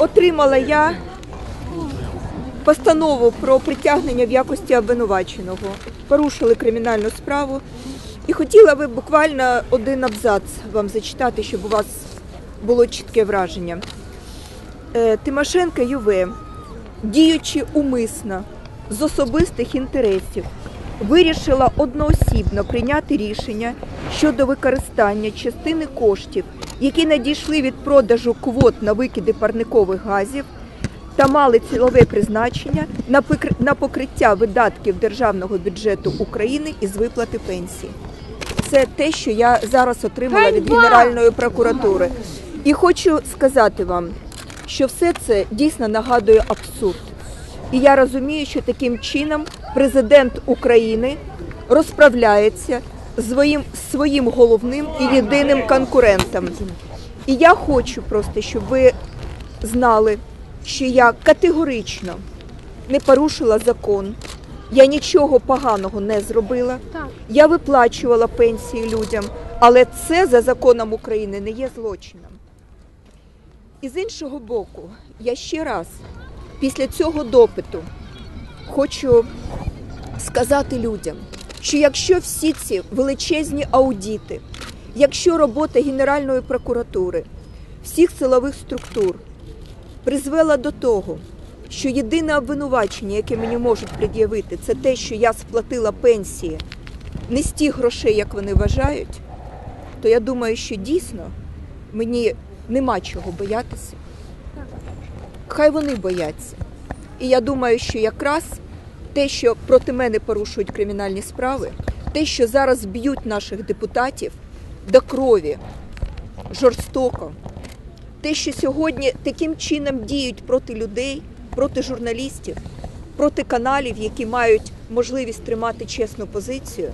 отримала я постанову про притягнення в якості обвинуваченого. Порушили кримінальну справу. І хотіла би буквально один абзац вам зачитати, щоб у вас було чітке враження. Е, Тимошенко ЮВ, діючи умисно з особистих інтересів, вирішила одноосібно прийняти рішення щодо використання частини коштів, які надійшли від продажу квот на викиди парникових газів та мали цілове призначення на покриття видатків державного бюджету України із виплати пенсії. Це те, що я зараз отримала від Генеральної прокуратури. І хочу сказати вам, що все це дійсно нагадує абсурд. І я розумію, що таким чином президент України розправляється своїм, своїм головним і єдиним конкурентом. І я хочу просто, щоб ви знали, що я категорично не порушила закон. Я нічого поганого не зробила. Я виплачувала пенсії людям, але це за законом України не є злочином. І з іншого боку, я ще раз після цього допиту хочу сказати людям, що якщо всі ці величезні аудіти, якщо робота Генеральної прокуратури, всіх силових структур призвела до того, що єдине обвинувачення, яке мені можуть пред'явити, це те, що я сплатила пенсії не з тих грошей, як вони вважають, то я думаю, що дійсно мені нема чого боятися. Хай вони бояться. І я думаю, що якраз те, що проти мене порушують кримінальні справи, те, що зараз б'ють наших депутатів до крові жорстоко, те, що сьогодні таким чином діють проти людей, проти журналістів, проти каналів, які мають можливість тримати чесну позицію.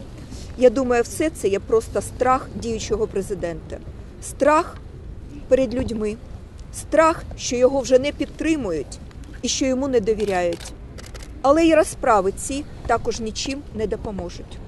Я думаю, все це є просто страх діючого президента. Страх перед людьми, страх, що його вже не підтримують і що йому не довіряють. Але й розправи ці також нічим не допоможуть.